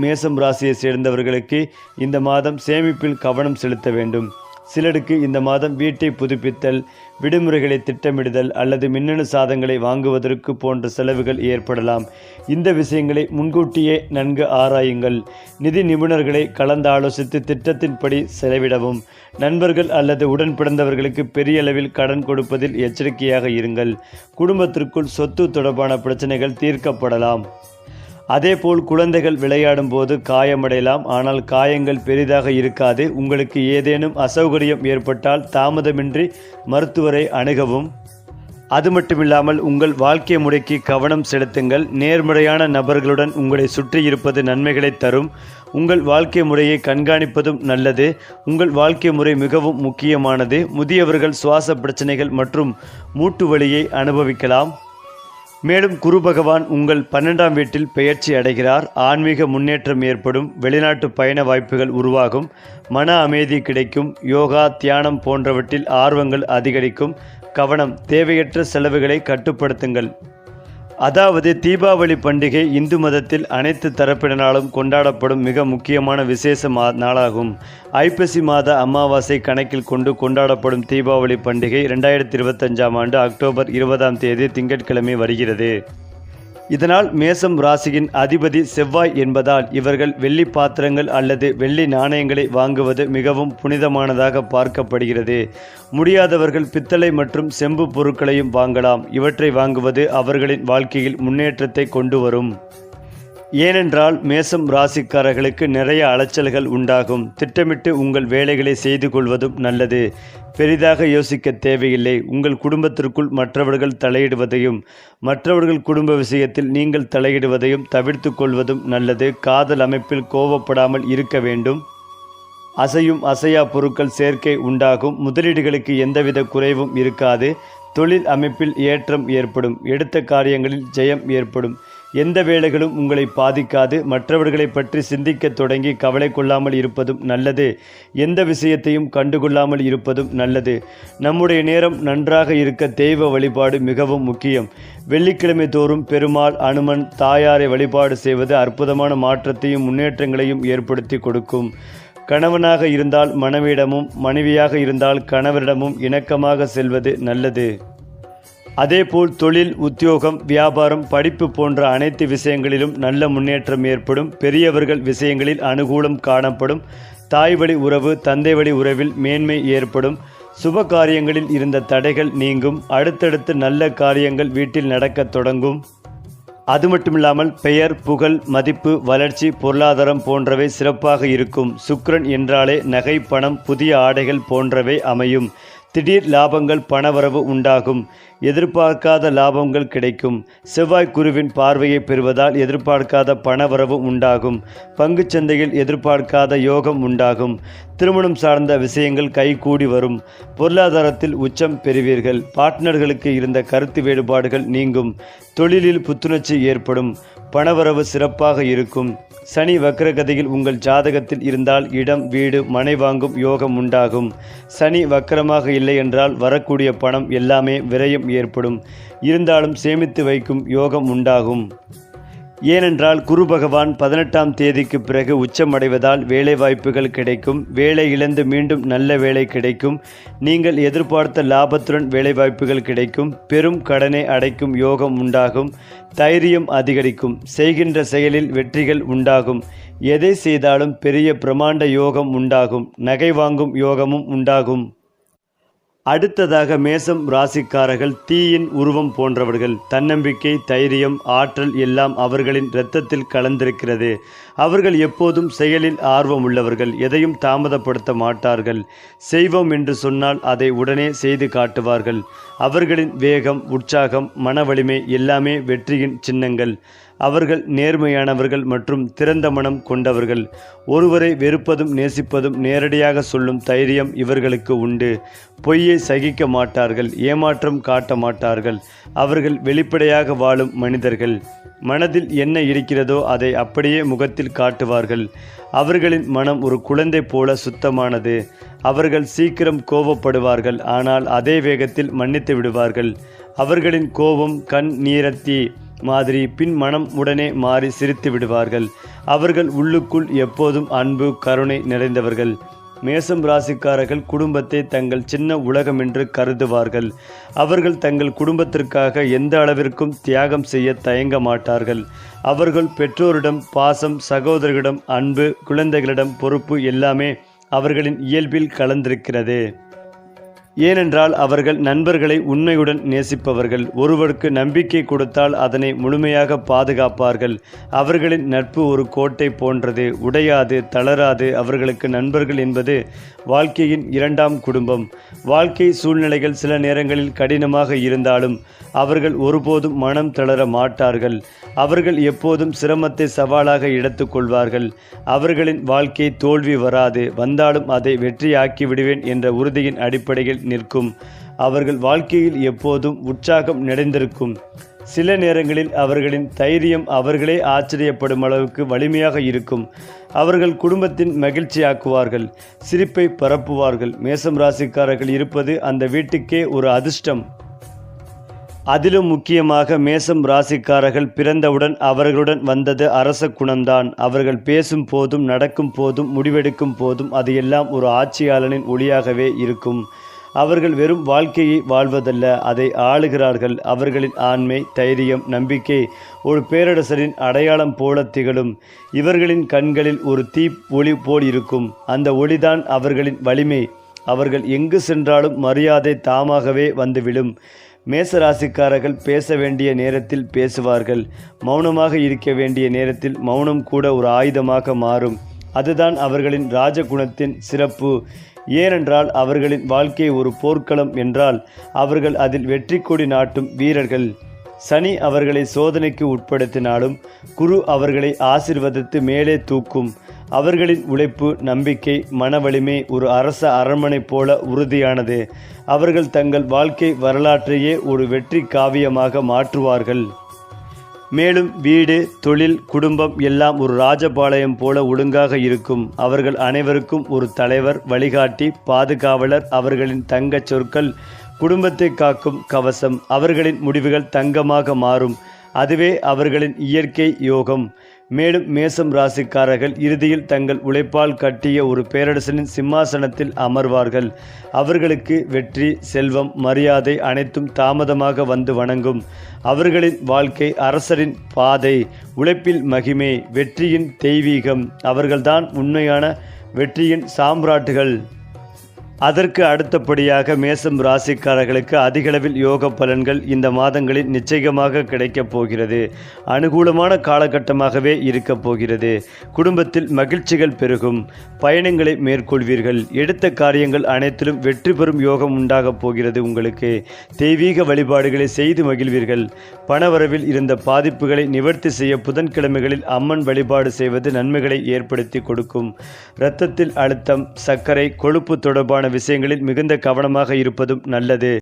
மேசம் ராசியை சேர்ந்தவர்களுக்கு இந்த மாதம் சேமிப்பில் கவனம் செலுத்த வேண்டும். சிலருக்கு இந்த மாதம் வீட்டை புதுப்பித்தல் விடுமுறைகளை திட்டமிடுதல் அல்லது மின்னணு சாதங்களை வாங்குவதற்கு போன்ற செலவுகள் ஏற்படலாம். இந்த விஷயங்களை முன்கூட்டியே நன்கு ஆராயுங்கள். நிதி நிபுணர்களை கலந்தாலோசித்து திட்டத்தின்படி செலவிடவும். நண்பர்கள் அல்லது உடன் பிறந்தவர்களுக்கு பெரிய அளவில் கடன் கொடுப்பதில் எச்சரிக்கையாக இருங்கள். குடும்பத்திற்குள் சொத்து தொடர்பான பிரச்சனைகள் தீர்க்கப்படலாம். அதேபோல் குழந்தைகள் விளையாடும் போது காயமடையலாம். ஆனால் காயங்கள் பெரிதாக இருக்காது. உங்களுக்கு ஏதேனும் அசௌகரியம் ஏற்பட்டால் தாமதமின்றி மருத்துவரை அணுகவும். அது மட்டுமில்லாமல் உங்கள் வாழ்க்கை முறைக்கு கவனம் செலுத்துங்கள். நேர்மறையான நபர்களுடன் உங்களை சுற்றி இருப்பது நன்மைகளை தரும். உங்கள் வாழ்க்கை முறையை கண்காணிப்பதும் நல்லது. உங்கள் வாழ்க்கை முறை மிகவும் முக்கியமானது. முதியவர்கள் சுவாச பிரச்சனைகள் மற்றும் மூட்டு வலியை அனுபவிக்கலாம். மேலும் குரு பகவான் உங்கள் பன்னெண்டாம் வீட்டில் பெயர்ச்சி அடைகிறார். ஆன்மீக முன்னேற்றம் ஏற்படும். வெளிநாட்டு பயண வாய்ப்புகள் உருவாகும். மன அமைதி கிடைக்கும். யோகா தியானம் போன்றவற்றில் ஆர்வங்கள் அதிகரிக்கும். கவனம் தேவையற்ற செலவுகளை கட்டுப்படுத்துங்கள். அதாவது தீபாவளி பண்டிகை இந்து மதத்தில் அனைத்து தரப்பினராலும் கொண்டாடப்படும் மிக முக்கியமான விசேஷ மா நாளாகும். ஐப்பசி மாத அமாவாசை கணக்கில் கொண்டு கொண்டாடப்படும் தீபாவளி பண்டிகை ரெண்டாயிரத்தி இருபத்தஞ்சாம் ஆண்டு அக்டோபர் இருபதாம் தேதி திங்கட்கிழமை வருகிறது. இதனால் மேசம் ராசியின் அதிபதி செவ்வாய் என்பதால் இவர்கள் வெள்ளி பாத்திரங்கள் அல்லது வெள்ளி நாணயங்களை வாங்குவது மிகவும் புனிதமானதாக பார்க்கப்படுகிறது. முடியாதவர்கள் பித்தளை மற்றும் செம்பு பொருட்களையும் வாங்கலாம். இவற்றை வாங்குவது அவர்களின் வாழ்க்கையில் முன்னேற்றத்தை கொண்டு வரும். ஏனென்றால் மேசம் ராசிக்காரர்களுக்கு நிறைய அலைச்சல்கள் உண்டாகும். திட்டமிட்டு உங்கள் வேலைகளை செய்து கொள்வதும் நல்லது. பெரிதாக யோசிக்க தேவையில்லை. உங்கள் குடும்பத்திற்குள் மற்றவர்கள் தலையிடுவதையும் மற்றவர்கள் குடும்ப விஷயத்தில் நீங்கள் தலையிடுவதையும் தவிர்த்து கொள்வதும் நல்லது. காதல் அமைப்பில் கோபப்படாமல் இருக்க வேண்டும். அசையும் அசையா பொருட்கள் சேர்க்கை உண்டாகும். முதலீடுகளுக்கு எந்தவித குறைவும் இருக்காது. தொழில் அமைப்பில் ஏற்றம் ஏற்படும். எடுத்த காரியங்களில் ஜெயம் ஏற்படும். எந்த வேலைகளும் உங்களை பாதிக்காது. மற்றவர்களை பற்றி சிந்திக்க தொடங்கி கவலை கொள்ளாமல் இருப்பதும் நல்லது. எந்த விஷயத்தையும் கண்டுகொள்ளாமல் இருப்பதும் நல்லது. நம்முடைய நேரம் நன்றாக இருக்க தெய்வ வழிபாடு மிகவும் முக்கியம். வெள்ளிக்கிழமை தோறும் பெருமாள் அனுமன் தாயாரை வழிபாடு செய்வது அற்புதமான மாற்றத்தையும் முன்னேற்றங்களையும் ஏற்படுத்தி கொடுக்கும். கணவனாக இருந்தால் மனைவியிடமும் மனைவியாக இருந்தால் கணவரிடமும் இணக்கமாக செல்வது நல்லது. அதேபோல் தொழில் உத்தியோகம் வியாபாரம் படிப்பு போன்ற அனைத்து விஷயங்களிலும் நல்ல முன்னேற்றம் ஏற்படும். பெரியவர்கள் விஷயங்களில் அனுகூலம் காணப்படும். தாய் வழி உறவு தந்தை வழி உறவில் மேன்மை ஏற்படும். சுப காரியங்களில் இருந்த தடைகள் நீங்கும். அடுத்தடுத்து நல்ல காரியங்கள் வீட்டில் நடக்கத் தொடங்கும். அது மட்டுமில்லாமல் பெயர் புகழ் மதிப்பு வளர்ச்சி பொருளாதாரம் போன்றவை சிறப்பாக இருக்கும். சுக்ரன் என்றாலே நகை பணம் புதிய ஆடைகள் போன்றவை அமையும். திடீர் லாபங்கள் பணவரவு உண்டாகும். எதிர்பார்க்காத லாபங்கள் கிடைக்கும். செவ்வாய் குருவின் பார்வையை பெறுவதால் எதிர்பார்க்காத பணவரவு உண்டாகும். பங்குச் சந்தையில் எதிர்பார்க்காத யோகம் உண்டாகும். திருமணம் சார்ந்த விஷயங்கள் கைகூடி வரும். பொருளாதாரத்தில் உச்சம் பெறுவீர்கள். பார்ட்னர்களுக்கு இருந்த கருத்து வேறுபாடுகள் நீங்கும். தொழிலில் புத்துணர்ச்சி ஏற்படும். பணவரவு சிறப்பாக இருக்கும். சனி வக்ரகதியில் உங்கள் ஜாதகத்தில் இருந்தால் இடம் வீடு மனை வாங்கும் யோகம் உண்டாகும். சனி வக்கரமாக இல்லை என்றால் வரக்கூடிய பணம் எல்லாமே விரயம் ஏற்படும். இருந்தாலும் சேமித்து வைக்கும் யோகம் உண்டாகும். ஏனென்றால் குரு பகவான் பதினெட்டாம் தேதிக்கு பிறகு உச்சமடைவதால் வேலை வாய்ப்புகள் கிடைக்கும் வேலை இழந்து மீண்டும் நல்ல வேலை கிடைக்கும் நீங்கள் எதிர்பார்த்த லாபத்துடன் வேலை வாய்ப்புகள் கிடைக்கும் பெரும் கடனை அடைக்கும் யோகம் உண்டாகும் தைரியம் அதிகரிக்கும் செய்கின்ற செயலில் வெற்றிகள் உண்டாகும் எதை செய்தாலும் பெரிய பிரமாண்ட யோகம் உண்டாகும் நகை வாங்கும் யோகமும் உண்டாகும். அடுத்ததாக மேசம் ராசிக்காரர்கள் தீயின் உருவம் போன்றவர்கள் தன்னம்பிக்கை தைரியம் ஆற்றல் எல்லாம் அவர்களின் இரத்தத்தில் கலந்திருக்கிறது. அவர்கள் எப்போதும் செயலில் ஆர்வம் உள்ளவர்கள் எதையும் தாமதப்படுத்த மாட்டார்கள். செய்வோம் என்று சொன்னால் அதை உடனே செய்து காட்டுவார்கள். அவர்களின் வேகம் உற்சாகம் மன வலிமை எல்லாமே வெற்றியின் சின்னங்கள். அவர்கள் நேர்மையானவர்கள் மற்றும் திறந்த மனம் கொண்டவர்கள். ஒருவரை வெறுப்பதும் நேசிப்பதும் நேரடியாக சொல்லும் தைரியம் இவர்களுக்கு உண்டு. பொய்யை சகிக்க மாட்டார்கள் ஏமாற்றம் காட்ட மாட்டார்கள். அவர்கள் வெளிப்படையாக வாழும் மனிதர்கள். மனதில் என்ன இருக்கிறதோ அதை அப்படியே முகத்தில் காட்டுவார்கள். அவர்களின் மனம் ஒரு குழந்தை போல சுத்தமானது. அவர்கள் சீக்கிரம் கோபப்படுவார்கள் ஆனால் அதே வேகத்தில் மன்னித்து விடுவார்கள். அவர்களின் கோபம் கண் நீரத்தி மாதிரி பின் மனம் உடனே மாறி சிரித்து விடுவார்கள். அவர்கள் உள்ளுக்குள் எப்போதும் அன்பு கருணை நிறைந்தவர்கள். மேசம் ராசிக்காரர்கள் குடும்பத்தை தங்கள் சின்ன உலகம் என்று கருதுவார்கள். அவர்கள் தங்கள் குடும்பத்திற்காக எந்த அளவிற்கும் தியாகம் செய்ய தயங்க மாட்டார்கள். அவர்கள் பெற்றோரிடம் பாசம் சகோதரர்களிடம் அன்பு குழந்தைகளிடம் பொறுப்பு எல்லாமே அவர்களின் இயல்பில் கலந்திருக்கிறது. ஏனென்றால் அவர்கள் நண்பர்களை உண்மையுடன் நேசிப்பவர்கள். ஒருவருக்கு நம்பிக்கை கொடுத்தால் அதனை முழுமையாக பாதுகாப்பார்கள். அவர்களின் நட்பு ஒரு கோட்டை போன்றது. உடையாது தளராது. அவர்களுக்கு நண்பர்கள் என்பது வாழ்க்கையின் இரண்டாம் குடும்பம். வாழ்க்கை சூழ்நிலைகள் சில நேரங்களில் கடினமாக இருந்தாலும் அவர்கள் ஒருபோதும் மனம் தளர மாட்டார்கள். அவர்கள் எப்போதும் சிரமத்தை சவாலாக எடுத்துக்கொள்வார்கள். அவர்களின் வாழ்க்கை தோல்வி வராது. வந்தாலும் அதை வெற்றியாக்கி விடுவேன் என்ற உறுதியின் அடிப்படையில் நிற்கும். அவர்கள் வாழ்க்கையில் எப்போதும் உற்சாகம் நிறைந்திருக்கும். சில நேரங்களில் அவர்களின் தைரியம் அவர்களே ஆச்சரியப்படும் அளவுக்கு வலிமையாக இருக்கும். அவர்கள் குடும்பத்தின் மகிழ்ச்சியாக்குவார்கள் சிரிப்பை பரப்புவார்கள். மேசம் ராசிக்காரர்கள் இருப்பது அந்த வீட்டுக்கே ஒரு அதிர்ஷ்டம். அதிலும் முக்கியமாக மேசம் ராசிக்காரர்கள் பிறந்தவுடன் அவர்களுடன் வந்தது அரச குணம்தான். அவர்கள் பேசும் போதும் நடக்கும் போதும் முடிவெடுக்கும் போதும் அது எல்லாம் ஒரு ஆட்சியாளனின் ஒளியாகவே இருக்கும். அவர்கள் வெறும் வாழ்க்கையை வாழ்வதல்ல அதை ஆளுகிறார்கள். அவர்களின் ஆண்மை தைரியம் நம்பிக்கை ஒரு பேரரசரின் அடையாளம் போல திகழும். இவர்களின் கண்களில் ஒரு தீ ஒளி போல் இருக்கும் அந்த ஒளிதான் அவர்களின் வலிமை. அவர்கள் எங்கு சென்றாலும் மரியாதை தாமாகவே வந்துவிடும். மேசராசிக்காரர்கள் பேச வேண்டிய நேரத்தில் பேசுவார்கள். மௌனமாக இருக்க வேண்டிய நேரத்தில் மௌனம் கூட ஒரு ஆயுதமாக மாறும். அதுதான் அவர்களின் ராஜகுணத்தின் சிறப்பு. ஏனென்றால் அவர்களின் வாழ்க்கை ஒரு போர்க்களம் என்றால் அவர்கள் அதில் வெற்றி கொடி நாட்டும் வீரர்கள். சனி அவர்களை சோதனைக்கு உட்படுத்தினாலும் குரு அவர்களை ஆசிர்வதித்து மேலே தூக்கும். அவர்களின் உழைப்பு நம்பிக்கை மனவலிமை ஒரு அரச அரண்மனை போல உறுதியானது. அவர்கள் தங்கள் வாழ்க்கை வரலாற்றையே ஒரு வெற்றி காவியமாக மாற்றுவார்கள். மேலும் வீடு தொழில் குடும்பம் எல்லாம் ஒரு ராஜபாளையம் போல ஒழுங்காக இருக்கும். அவர்கள் அனைவருக்கும் ஒரு தலைவர் வழிகாட்டி பாதுகாவலர் அவர்களின் தங்கச் சொற்கள் குடும்பத்தை காக்கும் கவசம் அவர்களின் முடிவுகள் தங்கமாக மாறும். அதுவே அவர்களின் இயற்கை யோகம். மேலும் மேசம் ராசிக்காரர்கள் இறுதியில் தங்கள் உழைப்பால் கட்டிய ஒரு பேரரசனின் சிம்மாசனத்தில் அமர்வார்கள். அவர்களுக்கு வெற்றி செல்வம் மரியாதை அனைத்தும் தாமதமாக வந்து வணங்கும். அவர்களின் வாழ்க்கை அரசரின் பாதை உழைப்பில் மகிமை வெற்றியின் தெய்வீகம். அவர்கள்தான் உண்மையான வெற்றியின் சாம்ராட்டுகள். அதற்கு அடுத்தபடியாக மேசம் ராசிக்காரர்களுக்கு அதிகளவில் யோக பலன்கள் இந்த மாதங்களில் நிச்சயமாக கிடைக்கப் போகிறது. அனுகூலமான காலகட்டமாகவே இருக்கப் போகிறது. குடும்பத்தில் மகிழ்ச்சிகள் பெருகும். பயணங்களை மேற்கொள்வீர்கள். எடுத்த காரியங்கள் அனைத்திலும் வெற்றி பெறும் யோகம் உண்டாகப் போகிறது உங்களுக்கு. தெய்வீக வழிபாடுகளை செய்து மகிழ்வீர்கள். பணவரவில் இருந்த பாதிப்புகளை நிவர்த்தி செய்ய புதன்கிழமைகளில் அம்மன் வழிபாடு செய்வது நன்மைகளை ஏற்படுத்தி கொடுக்கும். இரத்தத்தில் அழுத்தம் சர்க்கரை கொழுப்பு தொடர்பான விஷயங்களில் மிகுந்த கவனமாக இருப்பதும் நல்லது.